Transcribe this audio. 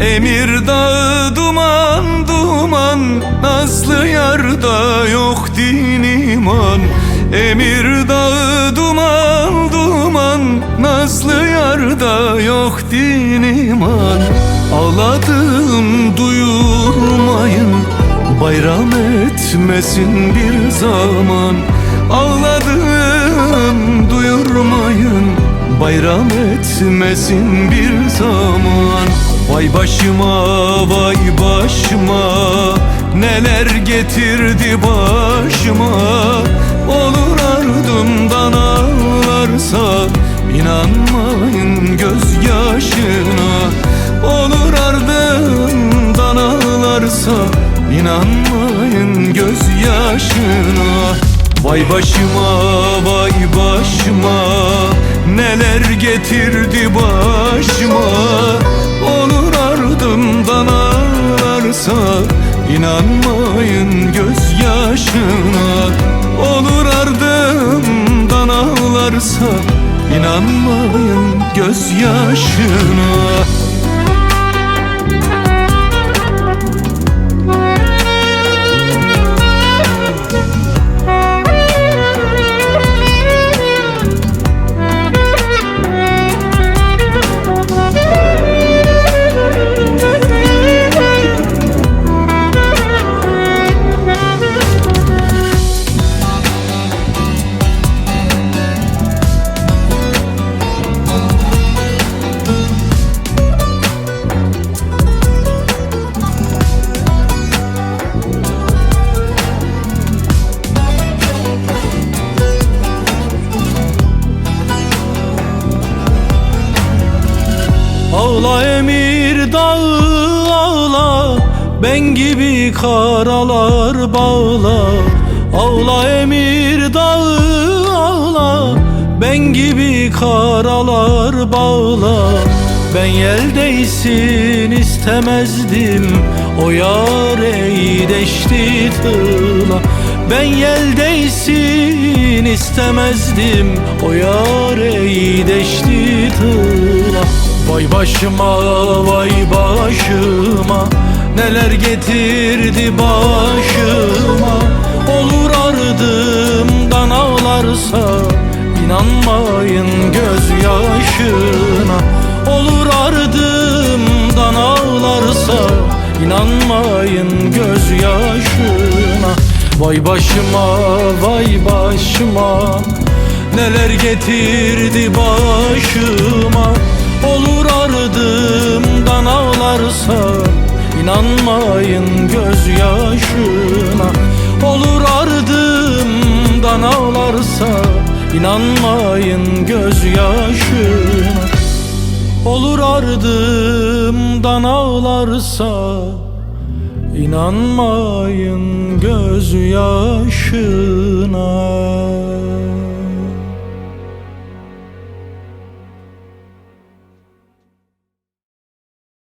Emir dağı duman duman Nazlı yarda yok din iman. Emir dağı duman duman Nazlı yarda yok din iman. Ağladım duyurmayın Bayram etmesin bir zaman. Ağladım duyurmayın Bayram etmesin bir zaman Vay başıma vay başıma Neler getirdi başıma. Olur ardımdan ağlarsa inanmayın gözyaşına. Olur ardımdan ağlarsa inanmayın gözyaşına. Vay başıma vay başıma Neler getirdi başıma ardımdan ağlarsa inanmayın gözyaşına. Olur ardımdan ağlarsa inanmayın gözyaşına Ağla emir dağı ağla. Ben gibi karalar bağla. Ağla emir dağı ağla. Ben gibi karalar bağla. Ben yeldeysin istemezdim. O yar eydeşti tığla Ben yeldeysin istemezdim. O yar eydeşti tığla Vay başıma vay başıma Neler getirdi başıma. Olur ardımdan ağlarsa inanmayın gözyaşına. Olur ardımdan ağlarsa inanmayın gözyaşına. Vay başıma vay başıma Neler getirdi başıma Olur ardımdan ağlarsa inanmayın gözyaşına. Olur ardımdan ağlarsa inanmayın gözyaşına. Olur ardımdan ağlarsa inanmayın gözyaşına